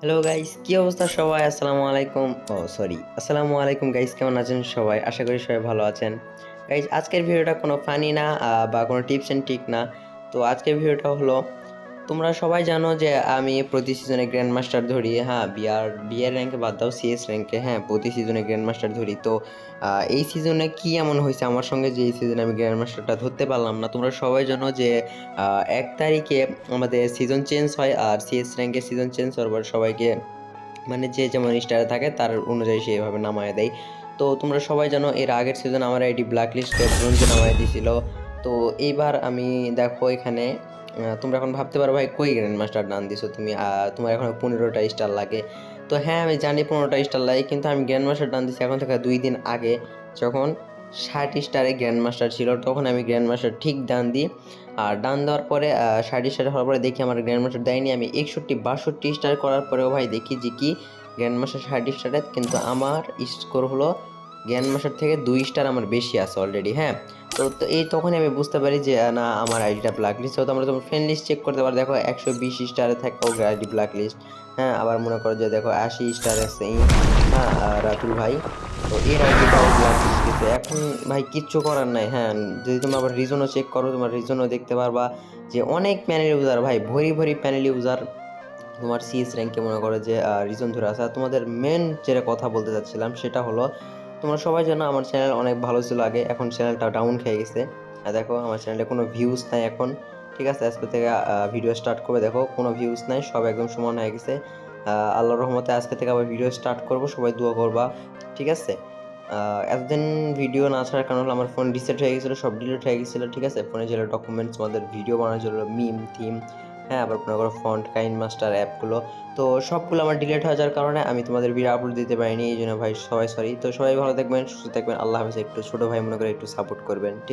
Hello guys কি অবস্থা সবাই? আসসালামু আলাইকুম। ও সরি আসসালামু আলাইকুম গাইস কেমন আছেন সবাই? আশা করি সবাই ভালো আছেন। গাইস আজকের ভিডিওটা কোনো ফানি না বা কোনো টিপস অ্যান্ড ট্রিক না। তো আজকের ভিডিওটা হলো তোমরা সবাই জানো যে আমি প্রতি সিজনে গ্র্যান্ড মাস্টার ধরি হ্যাঁ বিআর বিআর র্যাঙ্কে বাদ দাও সিএস র্যাঙ্কে হ্যাঁ প্রতি সিজনে গ্র্যান্ড মাস্টার ধরি। তো এই সিজনে কি এমন হয়েছে? আমার সঙ্গে যে এই সিজনে আমি গ্র্যান্ড মাস্টারটা ধরতে পারলাম না, তোমরা সবাই জানো যে এক তারিখে আমাদের সিজন চেঞ্জ হয় আর সিএস র্যাঙ্কে সিজন চেঞ্জ হওয়ার পর সবাইকে মানে যে যেমন স্টারে থাকে তার অনুযায়ী সেভাবে নামায় দেয়। তো, তোমরা সবাই জানো এর আগের সিজন আমার আইডি ব্ল্যাক লিস্টে নামায় দিয়েছিল তো এইবার আমি দেখো এখানে তোমরা এখন ভাবতে পারো ভাই কই গ্র্যান্ড মাস্টার ডান দিছো তুমি তোমার এখন পনেরোটা স্টার লাগে। তো হ্যাঁ আমি জানি পনেরোটা স্টার লাগে, কিন্তু আমি গ্র্যান্ড মাস্টার ডান দিচ্ছি এখন থেকে দুই দিন আগে। যখন ষাট স্টারে গ্র্যান্ড মাস্টার ছিল, তখন আমি গ্র্যান্ড মাস্টার ঠিক ডান দিই। আর ডান দেওয়ার পরে ষাট স্টার হওয়ার পরে দেখি আমার গ্র্যান্ড মাস্টার দেয়নি। আমি একষট্টি, বাষট্টি স্টার করার পরেও ভাই দেখি যে কি গ্র্যান্ড মাস্টার ষাট স্টারে কিন্তু আমার স্কোর হলো গ্র্যান্ড মাস্টার থেকে দুই স্টার আমার বেশি আছে অলরেডি হ্যাঁ? তো তো এই তখনই আমি বুঝতে পারি যে, না, আমার আইডিটা ব্ল্যাক লিস্ট তো আমরা তোমার ফ্রেন্ড লিস্ট চেক করতে পারো, দেখো একশো বিশ স্টারে থাকাও আইডি ব্ল্যাক লিস্ট হ্যাঁ? আবার মনে করো যে, দেখো আশি স্টার আছে হ্যাঁ রাতুল ভাই, তো এর আইডিটাও ব্ল্যাক লিস্ট গেছে এখন ভাই, কিচ্ছু করার নাই হ্যাঁ? যদি তুমি আবার রিজনও চেক করো, তোমার রিজনও দেখতে পারবা যে, অনেক প্যানেল ইউজার ভাই, ভরি ভরি প্যানেল ইউজার তোমার সিএস র্যাঙ্কে মনে করো যে রিজন ধরে আর তোমাদের মেন যেটা কথা বলতে চাচ্ছিলাম, সেটা হলো তোমরা সবাই জানো আমার চ্যানেল অনেক ভালো ছিল আগে, এখন চ্যানেলটা ডাউন খেয়ে গেছে। আর দেখো, আমার চ্যানেলে কোনো ভিউজ নাই এখন, ঠিক আছে? আজকে থেকে ভিডিও স্টার্ট করবে। দেখো, কোনো ভিউজ নাই, সব একদম সমান হয়ে গেছে। আল্লাহর রহমতে আজকে থেকে আবার ভিডিও স্টার্ট করব, সবাই দোয়া করবা, ঠিক আছে? এতদিন ভিডিও না ছাড়ার কারণ হলো আমার ফোন রিসেট হয়ে গেছিল, সব ডিলিট হয়ে গেছিল, ঠিক আছে? ফোনে যেগুলো ডকুমেন্টস আমাদের ভিডিও বানানোর জন্য মিম থিম হ্যাঁ আবার মনে করো ফন্ট কাইন মাস্টার অ্যাপগুলো তো সবগুলো আমার ডিলেট হয়ে যাওয়ার কারণে আমি তোমাদের ভিডিও আপলোড দিতে পারিনি, এই জন্য ভাই সবাই সরি তো সবাই ভালো থাকবেন, সুস্থ থাকবেন। আল্লাহ হাফেজ। একটু ছোটো ভাই মনে করে একটু সাপোর্ট করবেন। ঠিক